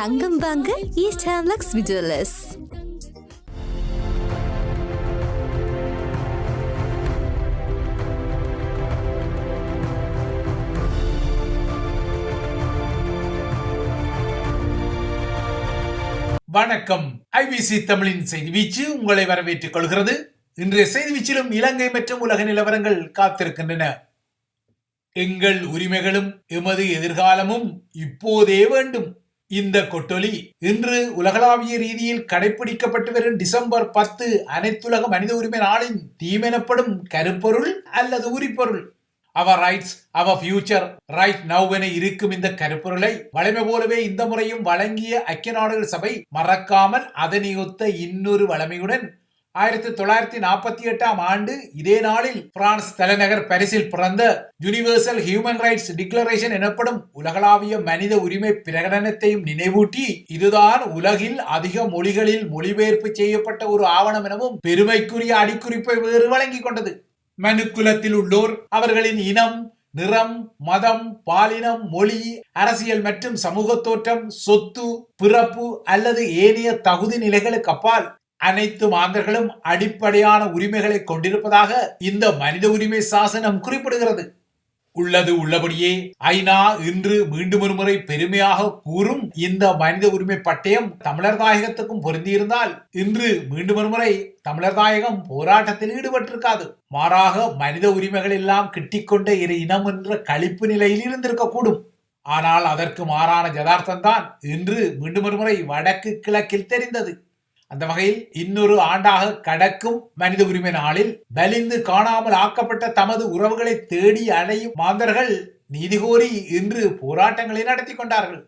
தங்கம் வாங்க ஈஸ்ட் ஹேம்லக்ஸ் விஜுவலர்ஸ் வணக்கம். ஐபிசி தமிழின் செய்தி வீச்சு உங்களை வரவேற்றுக் கொள்கிறது. இன்றைய செய்தி வீச்சிலும் இலங்கை மற்றும் உலக நிலவரங்கள் காத்திருக்கின்றன. எங்கள் உரிமைகளும் எமது எதிர்காலமும் இப்போதே வேண்டும். இந்த கொட்டொலி இன்று உலகளாவிய ரீதியில் கடைபிடிக்கப்பட்டு வரும் டிசம்பர் பத்து அனைத்துலக மனித உரிமை நாளின் தீமெனப்படும் கருப்பொருள் அல்லது உரிப்பொருள். Our rights our future right now என இருக்கும் இந்த கருப்பொருளை வளமை போலவே இந்த முறையும் வழங்கிய ஐக்கிய நாடுகள் சபை மறக்காமல் அதனையொத்த இன்னொரு வளமையுடன் ஆயிரத்தி தொள்ளாயிரத்தி நாற்பத்தி எட்டாம் ஆண்டு இதே நாளில் பிரான்ஸ் தலைநகர் பாரிஸில் பிறந்த யுனிவர்சல் ஹியூமன் ரைட்ஸ் டிக்ளரேஷன் எனப்படும் உலகளாவிய மனித உரிமை பிரகடனத்தையும் நினைவூட்டி இதுதான் உலகில் அதிக மொழிகளில் மொழிபெயர்ப்பு செய்யப்பட்ட ஒரு ஆவணம் எனவும் பெருமைக்குரிய அடிக்குறிப்பை வேறு வழங்கிக் கொண்டது. மனுக்குலத்தில் உள்ளோர் அவர்களின் இனம் நிறம் மதம் பாலினம் மொழி அரசியல் மற்றும் சமூக தோற்றம் சொத்து பிறப்பு அல்லது ஏனைய தகுதி நிலைகளுக்கு அப்பால் அனைத்து மாந்தர்களும் அடிப்படையான உரிமைகளை கொண்டிருப்பதாக இந்த மனித உரிமை சாசனம் குறிப்பிடுகிறது. உள்ளது உள்ளபடியே ஐநா இன்று மீண்டும் ஒரு முறை பெருமையாக கூறும் இந்த மனித உரிமை பட்டயம் தமிழர் தாயகத்துக்கும் பொருந்தியிருந்தால் இன்று மீண்டும் ஒரு முறை தமிழர் தாயகம் போராட்டத்தில் ஈடுபட்டிருக்காது. மாறாக மனித உரிமைகள் எல்லாம் கிட்டிக்கொண்ட இரு இனம் என்ற கழிப்பு நிலையில் இருந்திருக்கக்கூடும். ஆனால் அதற்கு மாறான யதார்த்தம் தான் இன்று மீண்டும் ஒரு முறை வடக்கு கிழக்கில் தெரிந்தது. அந்த வகையில் இன்னொரு ஆண்டாக கடக்கும் மனித உரிமை நாளில் வலிந்து காணாமல் ஆக்கப்பட்ட தமது உறவுகளை தேடி அடையும் மாந்தர்கள் நீதி கோரி இன்று போராட்டங்களை நடத்தி கொண்டார்கள்.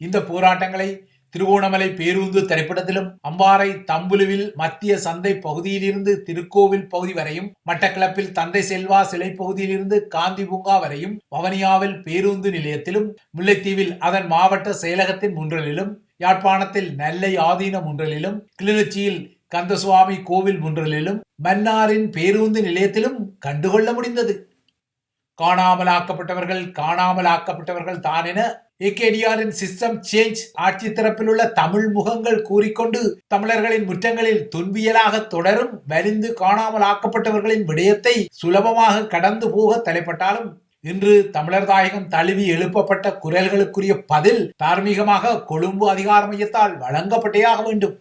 இந்த போராட்டங்களை திருவோணமலை பேருந்து திரைப்படத்திலும் அம்பாறை தம்புலுவில் மத்திய சந்தை பகுதியிலிருந்து திருக்கோவில் பகுதி வரையும் மட்டக்களப்பில் தந்தை செல்வா சிலை பகுதியிலிருந்து காந்தி பூங்கா வரையும் வவனியாவில் பேருந்து நிலையத்திலும் முல்லைத்தீவில் அதன் மாவட்ட செயலகத்தின் முன்றலிலும் யாழ்ப்பாணத்தில் நெல்லை ஆதீன முன்றலிலும் கிளிநொச்சியில் கந்தசுவாமி கோவில் முன்றலிலும் மன்னாரின் பேருந்து நிலையத்திலும் கண்டுகொள்ள முடிந்தது. காணாமலாக்கப்பட்டவர்கள் காணாமலாக்கப்பட்டவர்கள் தான் என ஏகேடிஆரின் சிஸ்டம் சேஞ்ச் ஆட்சி தரப்பில் உள்ள தமிழ் முகங்கள் கூறிக்கொண்டு தமிழர்களின் முற்றங்களில் துன்பியலாக தொடரும் வலிந்து காணாமல் ஆக்கப்பட்டவர்களின் விடயத்தை சுலபமாக கடந்து போக தலைப்பட்டாலும் இன்று தமிழர் தாயகம் தழுவி எழுப்பப்பட்ட குரல்களுக்குரிய பதில் தார்மீகமாக கொழும்பு அதிகார மையத்தால் வழங்கப்பட்டேயாக வேண்டும்.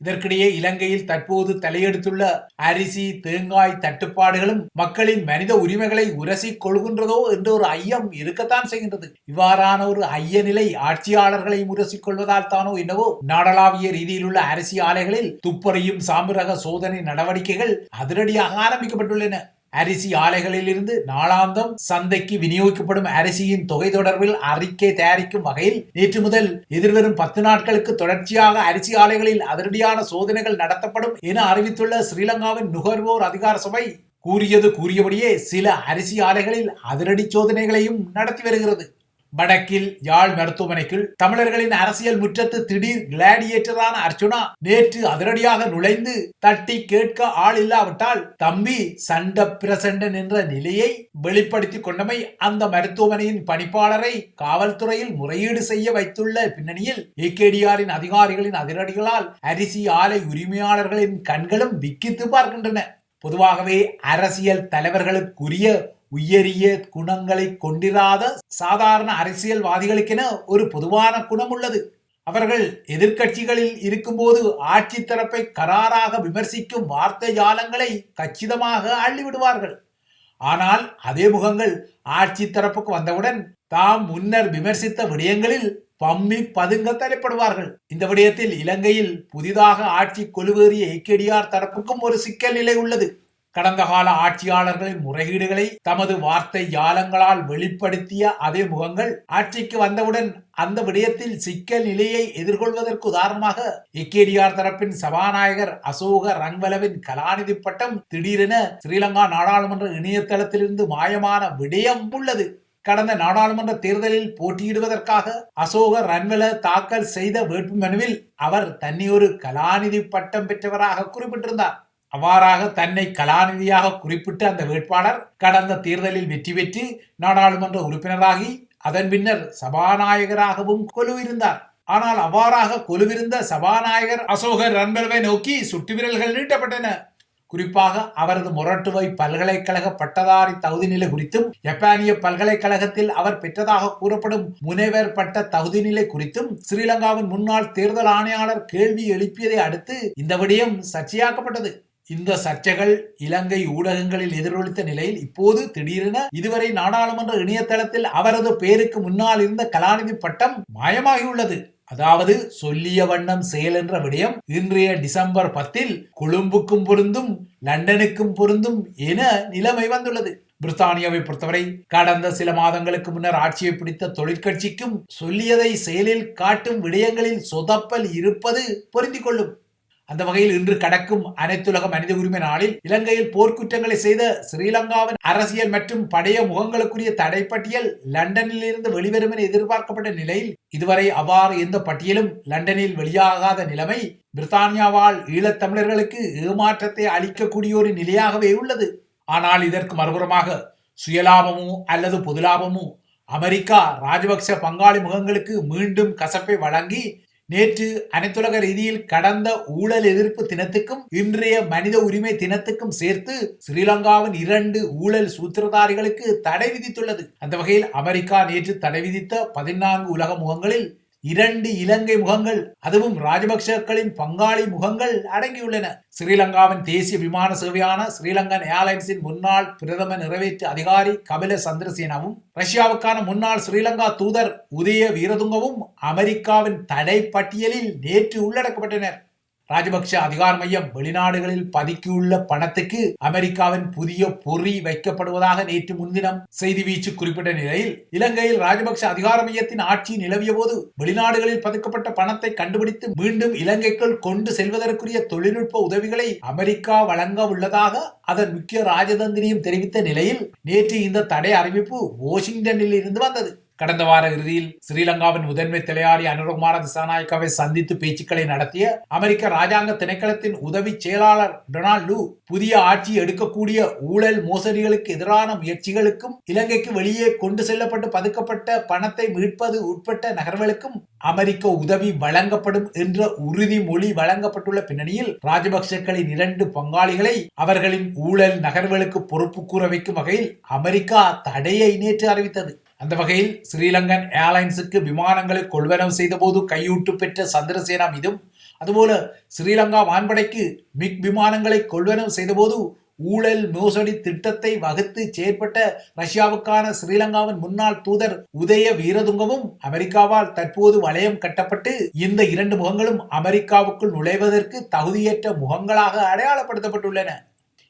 இதற்கிடையே இலங்கையில் தற்போது தலையெடுத்துள்ள அரிசி தேங்காய் தட்டுப்பாடுகளும் மக்களின் மனித உரிமைகளை உரசி கொள்கின்றதோ என்ற ஒரு ஐயம் இருக்கத்தான் செய்கின்றது. இவ்வாறான ஒரு ஐய நிலை ஆட்சியாளர்களை உரசி கொள்வதால் தானோ என்னவோ நாடளாவிய ரீதியில் உள்ள அரிசி ஆலைகளில் துப்பறியும் சாம்பிரக சோதனை நடவடிக்கைகள் அதிரடியாக ஆரம்பிக்கப்பட்டுள்ளன. அரிசி ஆலைகளிலிருந்து நாளாந்தம் சந்தைக்கு விநியோகிக்கப்படும் அரிசியின் தொகை தொடர்பில் அறிக்கை தயாரிக்கும் வகையில் நேற்று முதல் எதிர்வரும் பத்து நாட்களுக்கு தொடர்ச்சியாக அரிசி ஆலைகளில் அதிரடியான சோதனைகள் நடத்தப்படும் என அறிவித்துள்ள ஸ்ரீலங்காவின் நுகர்வோர் அதிகார சபை கூறியது கூறியபடியே சில அரிசி ஆலைகளில் அதிரடி சோதனைகளையும் நடத்தி வருகிறது. வடக்கில் யாழ் மருத்துவமனைக்குள் தமிழர்களின் அரசியல் முற்றத்து திடீர் கிளாடியேட்டரான அர்ச்சுனா நேற்று அதிரடியாக நுழைந்து தட்டி கேட்க ஆள் இல்லாவிட்டால் தம்பி சண்ட பிரசண்டன் என்ற நிலையை வெளிப்படுத்திக் கொண்டமை அந்த மருத்துவமனையின் பணிப்பாளரை காவல்துறையில் முறையீடு செய்ய வைத்துள்ள பின்னணியில் ஏகேடிஆரின் அதிகாரிகளின் அதிரடிகளால் அரிசி ஆலை உரிமையாளர்களின் கண்களும் விக்கித்து பார்க்கின்றன. பொதுவாகவே அரசியல் தலைவர்களுக்குரிய உயரிய குணங்களை கொண்டிராத சாதாரண அரசியல்வாதிகளுக்கென ஒரு பொதுவான குணம் உள்ளது அவர்கள் எதிர்க்கட்சிகளில் இருக்கும்போது ஆட்சி தரப்பை கராராக விமர்சிக்கும் வார்த்தை ஜாலங்களை கச்சிதமாக அள்ளிவிடுவார்கள். ஆனால் அதே முகங்கள் ஆட்சி தரப்புக்கு வந்தவுடன் தாம் முன்னர் விமர்சித்த விடயங்களில் பம்மி பதுங்க தலைப்படுவார்கள் இந்த விடயத்தில் இலங்கையில் புதிதாக ஆட்சி கொலுவேறிய ஏகேடிஆர் தரப்புக்கும் ஒரு சிக்கல் நிலை உள்ளது. கடந்த கால ஆட்சியாளர்களின் முறையீடுகளை தமது வார்த்தை ஜாலங்களால் வெளிப்படுத்திய அதே முகங்கள் ஆட்சிக்கு வந்தவுடன் அந்த விடயத்தில் சிக்கல் நிலையை எதிர்கொள்வதற்கு உதாரணமாக இக்கேடிஆர் தரப்பின் சபாநாயகர் அசோக ரங்வலவின் கலாநிதி பட்டம் திடீரென ஸ்ரீலங்கா நாடாளுமன்ற இணையதளத்திலிருந்து மாயமான விடயம் உள்ளது. கடந்த நாடாளுமன்ற தேர்தலில் போட்டியிடுவதற்காக அசோக ரன்வல தாக்கல் செய்த வேட்புமனுவில் அவர் தன்னை ஒரு கலாநிதி பட்டம் பெற்றவராக குறிப்பிட்டிருந்தார். அவ்வாறாக தன்னை கலாநிதியாக குறிப்பிட்ட அந்த வேட்பாளர் கடந்த தேர்தலில் வெற்றி பெற்று நாடாளுமன்ற உறுப்பினராகி அதன் பின்னர் சபாநாயகராகவும் கொலுவிருந்தார். ஆனால் அவ்வாறாக கொலுவிருந்த சபாநாயகர் அசோகர் ரன்பலவை நோக்கி சுட்டு விரல்கள் நீட்டப்பட்டன. குறிப்பாக அவரது மொரட்டுவை பல்கலைக்கழக பட்டதாரி தகுதி நிலை குறித்தும் ஜப்பானிய பல்கலைக்கழகத்தில் அவர் பெற்றதாக கூறப்படும் முனைவர் பட்ட தகுதி நிலை குறித்தும் ஸ்ரீலங்காவின் முன்னாள் தேர்தல் ஆணையாளர் கேள்வி எழுப்பியதை அடுத்து இந்த விடயம் சர்ச்சையாக்கப்பட்டது. இந்த சர்ச்சைகள் இலங்கை ஊடகங்களில் எதிரொலித்த நிலையில் இப்போது திடீரென இதுவரை நாடாளுமன்ற இணையதளத்தில் அவரது பெயருக்கு முன்னால் இருந்த கலாநிதி பட்டம் மாயமாகியுள்ளது. அதாவது சொல்லிய வண்ணம் செயல் என்ற விடயம் இன்றைய டிசம்பர் பத்தில் கொழும்புக்கும் பொருந்தும் லண்டனுக்கும் பொருந்தும் என நிலைமை வந்துள்ளது. பிரித்தானியாவை பொறுத்தவரை கடந்த சில மாதங்களுக்கு முன்னர் ஆட்சியை பிடித்த தொழிற்கட்சிக்கும் சொல்லியதை செயலில் காட்டும் விடயங்களில் சொதப்பல் இருப்பது பொருந்திக் கொள்ளும் அந்த வகையில் இன்று கடக்கும் அனைத்துலக மனித உரிமை நாளில் இலங்கையில் போர்க்குற்றங்களை செய்த ஸ்ரீலங்காவின் அரசியல் மற்றும் படைய முகங்களுக்குரிய தடைப்பட்டியல் லண்டனில் இருந்து வெளிவரும் என எதிர்பார்க்கப்பட்ட நிலையில் இதுவரை அவ்வாறு எந்த பட்டியலும் லண்டனில் வெளியாகாத நிலைமை பிரித்தானியாவால் ஈழத்தமிழர்களுக்கு ஏமாற்றத்தை அளிக்கக்கூடிய ஒரு நிலையாகவே உள்ளது. ஆனால் இதற்கு மறுபுறமாக சுயலாபமோ அல்லது பொதுலாபமோ அமெரிக்கா ராஜபக்ச பங்காளி முகங்களுக்கு மீண்டும் கசப்பை வழங்கி நேற்று அனைத்துலக ரீதியில் கடந்த ஊழல் எதிர்ப்பு தினத்துக்கும் இன்றைய மனித உரிமை தினத்துக்கும் சேர்த்து ஸ்ரீலங்காவின் இரண்டு ஊழல் சூத்திரதாரிகளுக்கு தடை விதித்துள்ளது. அந்த வகையில் அமெரிக்கா நேற்று தடை விதித்த பதினான்கு உலக முகங்களில் இரண்டு இலங்கை முகங்கள் அதுவும் ராஜபக்சக்களின் பங்காளி முகங்கள் அடங்கியுள்ளன. ஸ்ரீலங்காவின் தேசிய விமான சேவையான ஸ்ரீலங்கன் ஏர்லைன்ஸின் முன்னாள் பிரதம நிறைவேற்று அதிகாரி கபில சந்திரசேனாவும் ரஷ்யாவுக்கான முன்னாள் ஸ்ரீலங்கா தூதர் உதய வீரதுங்கவும் அமெரிக்காவின் தடை பட்டியலில் நேற்று உள்ளடக்கப்பட்டனர். ராஜபக்ஷ அதிகார மையம் வெளிநாடுகளில் பதுக்கியுள்ள பணத்துக்கு அமெரிக்காவின் புதிய பொறி வைக்கப்படுவதாக நேற்று முன்தினம் செய்தி வீச்சு குறிப்பிட்ட நிலையில் இலங்கையில் ராஜபக்ஷ அதிகார மையத்தின் ஆட்சி நிலவிய போது வெளிநாடுகளில் பதுக்கப்பட்ட பணத்தை கண்டுபிடித்து மீண்டும் இலங்கைக்குள் கொண்டு செல்வதற்குரிய தொழில்நுட்ப உதவிகளை அமெரிக்கா வழங்க உள்ளதாக அதன் முக்கிய ராஜதந்திரியும் தெரிவித்த நிலையில் நேற்று இந்த தடை அறிவிப்பு வாஷிங்டனில் இருந்து வந்தது. கடந்த வார இறுதியில் ஸ்ரீலங்காவின் முதன்மை தலையாரி அனுரகுமார திசாநாயக்காவை சந்தித்து பேச்சுக்களை நடத்திய அமெரிக்க ராஜாங்க திணைக்களத்தின் உதவி செயலாளர் டொனால்ட் லூ புதிய ஆட்சி எடுக்கக்கூடிய ஊழல் மோசடிகளுக்கு எதிரான முயற்சிகளுக்கும் இலங்கைக்கு வெளியே கொண்டு செல்லப்பட்டு பதுக்கப்பட்ட பணத்தை மீட்பது உட்பட்ட நகர்வுகளுக்கும் அமெரிக்க உதவி வழங்கப்படும் என்ற உறுதிமொழி வழங்கப்பட்டுள்ள பின்னணியில் ராஜபக்சக்களின் இரண்டு பங்காளிகளை அவர்களின் ஊழல் நகர்வுகளுக்கு பொறுப்பு கூற வைக்கும் வகையில் அமெரிக்கா தடையை நேற்று அறிவித்தது. அந்த வகையில் ஸ்ரீலங்கன் ஏர்லைன்ஸுக்கு விமானங்களை கொள்வனவு செய்தபோது கையூட்டு பெற்ற சந்திரசேனா மீதும் அதுபோல ஸ்ரீலங்கா வான்படைக்கு மிக் விமானங்களை கொள்வனவு செய்தபோது ஊழல் மோசடி திட்டத்தை வகுத்து செயற்பட்ட ரஷ்யாவுக்கான ஸ்ரீலங்காவின் முன்னாள் தூதர் உதய வீரதுங்கவும் அமெரிக்காவால் தற்போது வளையம் கட்டப்பட்டு இந்த இரண்டு முகங்களும் அமெரிக்காவுக்குள் நுழைவதற்கு தகுதியற்ற முகங்களாக அடையாளப்படுத்தப்பட்டுள்ளன.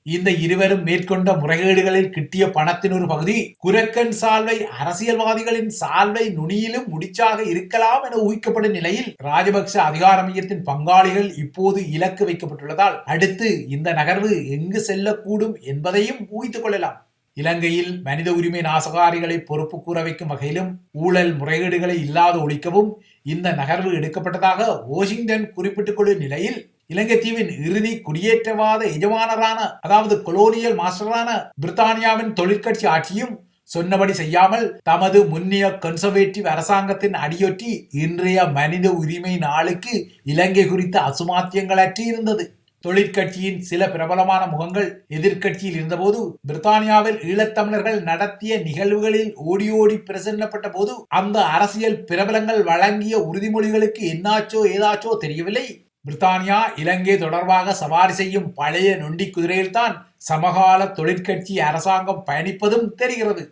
இந்த இருவரும் மேற்கொண்ட முறைகேடுகளில் கிட்டிய பணத்தின் ஒரு பகுதி குரக்கன் சால்வை அரசியல்வாதிகளின் சால்வை நுனியிலும் முடிச்சாக இருக்கலாம் என ஊகிக்கப்படும் நிலையில் ராஜபக்ச அதிகார மையத்தின் பங்காளிகள் இப்போது இலக்கு வைக்கப்பட்டுள்ளதால் அடுத்து இந்த நகர்வு எங்கு செல்லக்கூடும் என்பதையும் ஊகித்துக் கொள்ளலாம். இலங்கையில் மனித உரிமை நாசகாரிகளை பொறுப்பு கூற வைக்கும் வகையிலும் ஊழல் முறைகேடுகளை இல்லாத ஒழிக்கவும் இந்த நகர்வு எடுக்கப்பட்டதாக வாஷிங்டன் குறிப்பிட்டுக் கொள்ளும் நிலையில் இலங்கை தீவின் இறுதி குடியேற்றவாத எஜமானரான அதாவது கொலோனியல் மாஸ்டரான பிரித்தானியாவின் தொழிற்கட்சி ஆட்சியும் சொன்னபடி செய்யாமல் தமது முன்னிய கன்சர்வேட்டிவ் அரசாங்கத்தின் அடியொற்றி இன்றைய மனித உரிமை நாளுக்கு இலங்கை குறித்த அசுமாத்தியங்கள் இருந்தது தொழிற்கட்சியின் சில பிரபலமான முகங்கள் எதிர்க்கட்சியில் இருந்தபோது பிரித்தானியாவில் ஈழத்தமிழர்கள் நடத்திய நிகழ்வுகளில் ஓடி ஓடி பிரசன்னப்பட்ட போது அந்த அரசியல் பிரபலங்கள் வழங்கிய உறுதிமொழிகளுக்கு என்னாச்சோ ஏதாச்சோ தெரியவில்லை. பிரித்தானியா இலங்கை தொடர்பாக சவாரி செய்யும் பழைய நொண்டி குதிரையில்தான் சமகால தொழிற்கட்சி அரசாங்கம் பயணிப்பதும் தெரிகிறது.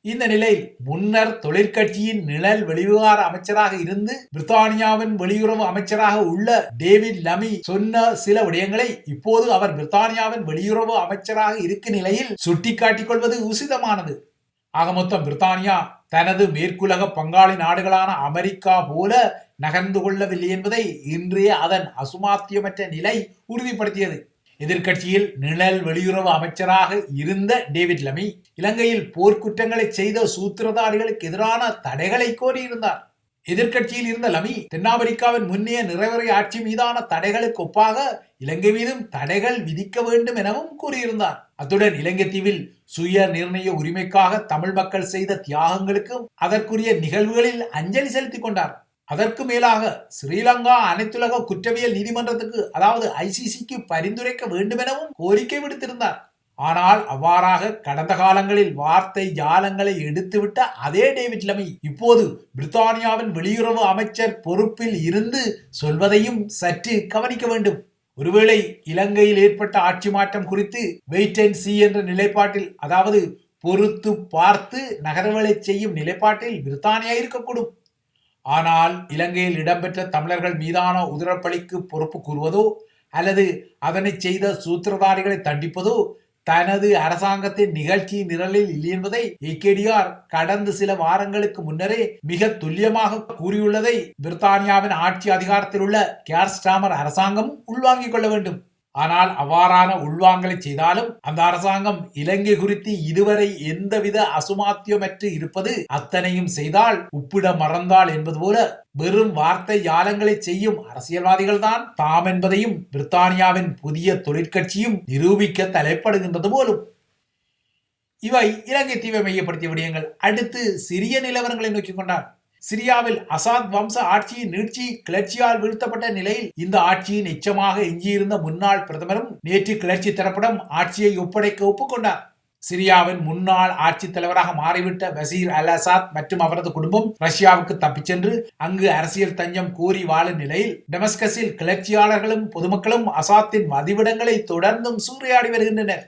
இந்த நிலையில் முன்னர் தொழிற்கட்சியின் நிழல் வெளிவிவகார அமைச்சராக இருந்து பிரித்தானியாவின் வெளியுறவு அமைச்சராக உள்ள டேவிட் லமி சொன்ன சில விடயங்களை இப்போது அவர் பிரித்தானியாவின் வெளியுறவு அமைச்சராக இருக்கும் நிலையில் சுட்டிக்காட்டிக் கொள்வது உசிதமானது. ஆக மொத்தம் பிரித்தானியா தனது மேற்குலக பங்காளி நாடுகளான அமெரிக்கா போல நகர்ந்து கொள்ளவில்லை என்பதை இன்றைய அதன் அசுமாத்தியமற்ற நிலை உறுதிப்படுத்தியது. எதிர்க்கட்சியில் நிழல் வெளியுறவு அமைச்சராக இருந்த டேவிட் லமி இலங்கையில் போர்க்குற்றங்களை செய்த சூத்திரதாரிகளுக்கு எதிரான தடைகளை கோரியிருந்தார். எதிர்க்கட்சியில் இருந்த லமி தென்னாப்பிரிக்காவின் முன்னைய நிறைவரை ஆட்சி மீதான தடைகளுக்கு ஒப்பாக இலங்கை மீதும் தடைகள் விதிக்க வேண்டும் எனவும் கூறியிருந்தார். அத்துடன் இலங்கை தீவில் சுய நிர்ணய உரிமைக்காக தமிழ் மக்கள் செய்த தியாகங்களுக்கும் அதற்குரிய நிகழ்வுகளில் அஞ்சலி செலுத்திக் கொண்டார். அதற்கு மேலாக ஸ்ரீலங்கா அனைத்துலக குற்றவியல் நீதிமன்றத்துக்கு அதாவது ஐசிசிக்கு பரிந்துரைக்க வேண்டுமெனவும் கோரிக்கை விடுத்திருந்தார். ஆனால் அவ்வாறாக கடந்த காலங்களில் வார்த்தை ஜாலங்களை எடுத்துவிட்ட அதே டேவிட் லமி இப்போது பிரித்தானியாவின் வெளியுறவு அமைச்சர் பொறுப்பில் இருந்து சொல்வதையும் சற்று கவனிக்க வேண்டும். ஒருவேளை இலங்கையில் ஏற்பட்ட ஆட்சி மாற்றம் குறித்து வெயிட் அண்ட் சி என்ற நிலைப்பாட்டில் அதாவது பொறுத்து பார்த்து நகர்வலை செய்யும் நிலைப்பாட்டில் பிரித்தானியா இருக்கக்கூடும். ஆனால் இலங்கையில் இடம்பெற்ற தமிழர்கள் மீதான உதிரப்பலிக்கு பொறுப்பு கூறுவதோ அல்லது அதனை செய்த சூத்திரதாரிகளை தண்டிப்பதோ தனது அரசாங்கத்தின் நிகழ்ச்சி நிரலில் இல்லை என்பதை ஏகேடிஆர் கடந்த சில வாரங்களுக்கு முன்னரே மிக துல்லியமாக கூறியுள்ளதை பிரித்தானியாவின் ஆட்சி அதிகாரத்தில் உள்ள கேர் ஸ்டாமர் அரசாங்கம் உள்வாங்கிக் கொள்ள வேண்டும். ஆனால் அவ்வாறான உள்வாங்கலை செய்தாலும் அந்த அரசாங்கம் இலங்கை குறித்து இதுவரை எந்தவித அசுமாத்தியமற்று இருப்பது அத்தனையும் செய்தால் உப்பிட மறந்தாள் என்பது போல வெறும் வார்த்தை யாலங்களை செய்யும் அரசியல்வாதிகள் தான் தாம் என்பதையும் பிரித்தானியாவின் புதிய தொழிற்கட்சியும் நிரூபிக்க தலைப்படுகின்றது போலும். இவை இலங்கை தீவை மையப்படுத்திய விடயங்கள். அடுத்து சிறிய நிலவரங்களை நோக்கிக் கொண்டார் சிரியாவில் அசாத் வம்ச ஆட்சியின் நீட்சி கிளர்ச்சியால் வீழ்த்தப்பட்ட நிலையில் இந்த ஆட்சியின் எச்சமாக எஞ்சியிருந்த முன்னாள் பிரதமரும் நேற்று கிளர்ச்சி தரப்பிடம் ஆட்சியை ஒப்படைக்க ஒப்புக்கொண்டார். சிரியாவின் முன்னாள் ஆட்சித் தலைவராக மாறிவிட்ட பசீர் அல் அசாத் மற்றும் அவரது குடும்பம் ரஷ்யாவுக்கு தப்பிச் சென்று அங்கு அரசியல் தஞ்சம் கூறி வாழும் நிலையில் டெமஸ்கஸில் கிளர்ச்சியாளர்களும் பொதுமக்களும் அசாத்தின் வதிவிடங்களை தொடர்ந்தும் சூறையாடி வருகின்றனர்.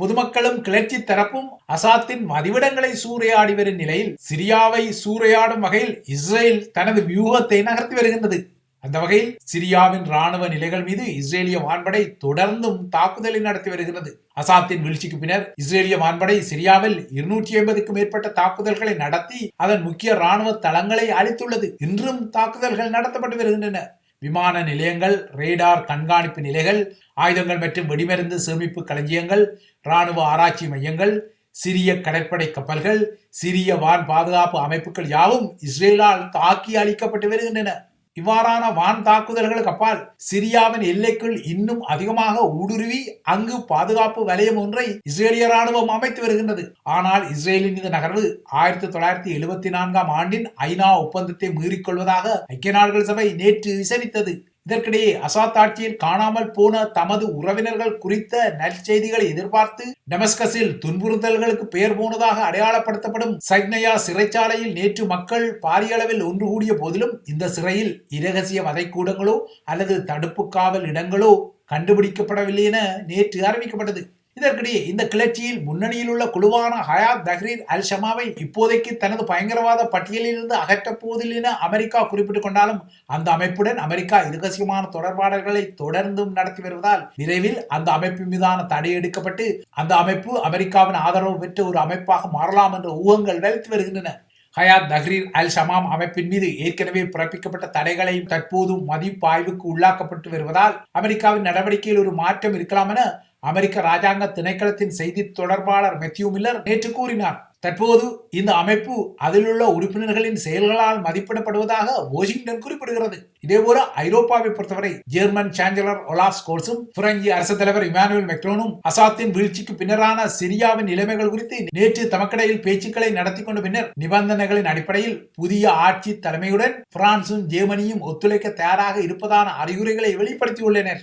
பொதுமக்களும் கிளர்ச்சி தரப்பும் அசாத்தின் மதிவிடங்களை சூறையாடி வரும் நிலையில் சிரியாவை சூறையாடும் வகையில் இஸ்ரேல் தனது வியூகத்தை நகர்த்தி வருகின்றது. அந்த வகையில் சிரியாவின் ராணுவ நிலைகள் மீது இஸ்ரேலிய வான்படை தொடர்ந்தும் தாக்குதலை நடத்தி வருகிறது அசாத்தின் வீழ்ச்சிக்கு பின்னர் இஸ்ரேலிய வான்படை சிரியாவில் இருநூற்றி ஐம்பதுக்கும் மேற்பட்ட தாக்குதல்களை நடத்தி அதன் முக்கிய ராணுவ தளங்களை அளித்துள்ளது இன்றும் தாக்குதல்கள் நடத்தப்பட்டு வருகின்றன. விமான நிலையங்கள் ரேடார் கண்காணிப்பு நிலைகள் ஆயுதங்கள் மற்றும் வெடிமருந்து சேமிப்பு களஞ்சியங்கள் ராணுவ ஆராய்ச்சி மையங்கள் சிறிய கடற்படை கப்பல்கள் சிறிய வான் பாதுகாப்பு அமைப்புகள் யாவும் இஸ்ரேலால் தாக்கி அளிக்கப்பட்டு வருகின்றன. இவ்வாறான வான் தாக்குதல்களுக்கு அப்பால் சிரியாவின் எல்லைக்குள் இன்னும் அதிகமாக ஊடுருவி அங்கு பாதுகாப்பு வலயம் ஒன்றை இஸ்ரேலிய ராணுவம் அமைத்து வருகின்றது. ஆனால் இஸ்ரேலின் இந்த நகர்வு ஆயிரத்தி தொள்ளாயிரத்தி எழுபத்தி நான்காம் ஆண்டின் ஐநா ஒப்பந்தத்தை மீறிக்கொள்வதாக ஐக்கிய நாடுகள் சபை நேற்று விசாரித்தது. இதற்கிடையே அசாத் ஆட்சியில் காணாமல் போன தமது உறவினர்கள் குறித்த நற்செய்திகளை எதிர்பார்த்து டெமஸ்கஸில் துன்புறுத்தல்களுக்கு பெயர் போனதாக அடையாளப்படுத்தப்படும் சைக்னயா சிறைச்சாலையில் நேற்று மக்கள் பாரிய அளவில் ஒன்று கூடிய போதிலும் இந்த சிறையில் இரகசிய வதைக்கூடங்களோ அல்லது தடுப்பு காவல் இடங்களோ கண்டுபிடிக்கப்படவில்லை என நேற்று அறிவிக்கப்பட்டது. இதற்கிடையே இந்த கிளர்ச்சியில் முன்னணியில் உள்ள குழுவான ஹயாத் தஹ்ரீர் அல் ஷமாவை இப்போதைக்கு தனது பயங்கரவாத பட்டியலில் இருந்து அகற்றப் போவதில்லை என அமெரிக்கா குறிப்பிட்டுக் கொண்டாலும் அந்த அமைப்புடன் அமெரிக்கா இரகசியமான தொடர்பாடல்களை தொடர்ந்தும் நடத்தி வருவதால் விரைவில் அந்த அமைப்பு மீதான தடை எடுக்கப்பட்டு அந்த அமைப்பு அமெரிக்காவின் ஆதரவு பெற்ற ஒரு அமைப்பாக மாறலாம் என்ற ஊகங்கள் வலுத்து வருகின்றன. ஹயாத் தஹ்ரீர் அல் ஷமாம் அமைப்பின் மீது ஏற்கனவே பிறப்பிக்கப்பட்ட தடைகளையும் தற்போதும் மதிப்பாய்வுக்கு உள்ளாக்கப்பட்டு வருவதால் அமெரிக்காவின் நடவடிக்கையில் ஒரு மாற்றம் இருக்கலாம் என அமெரிக்க ராஜாங்க திணைக்களத்தின் செய்தி தொடர்பாளர் மெத்யூ மில்லர் நேற்று கூறினார் தற்போது இந்த அமைப்பு அதிலுள்ள உறுப்பினர்களின் செயல்களால் மதிப்பிடப்படுவதாக வாஷிங்டன் குறிப்பிடுகிறது. இதேபோல ஐரோப்பாவை பொறுத்தவரை ஜெர்மன் சான்சலர் ஒலாஃப் ஸ்கோல்ஸும் பிரெஞ்சு அரசு தலைவர் இமானுவேல் மெக்ரோனும் அசாத்தின் வீழ்ச்சிக்கு பின்னரான சிரியாவின் நிலைமைகள் குறித்து நேற்று தமக்கிடையில் பேச்சுக்களை நடத்தி கொண்ட பின்னர் நிபந்தனைகளின் அடிப்படையில் புதிய ஆட்சி தலைமையுடன் பிரான்சும் ஜெர்மனியும் ஒத்துழைக்க தயாராக இருப்பதான அறிகுறிகளை வெளிப்படுத்தியுள்ளனர்.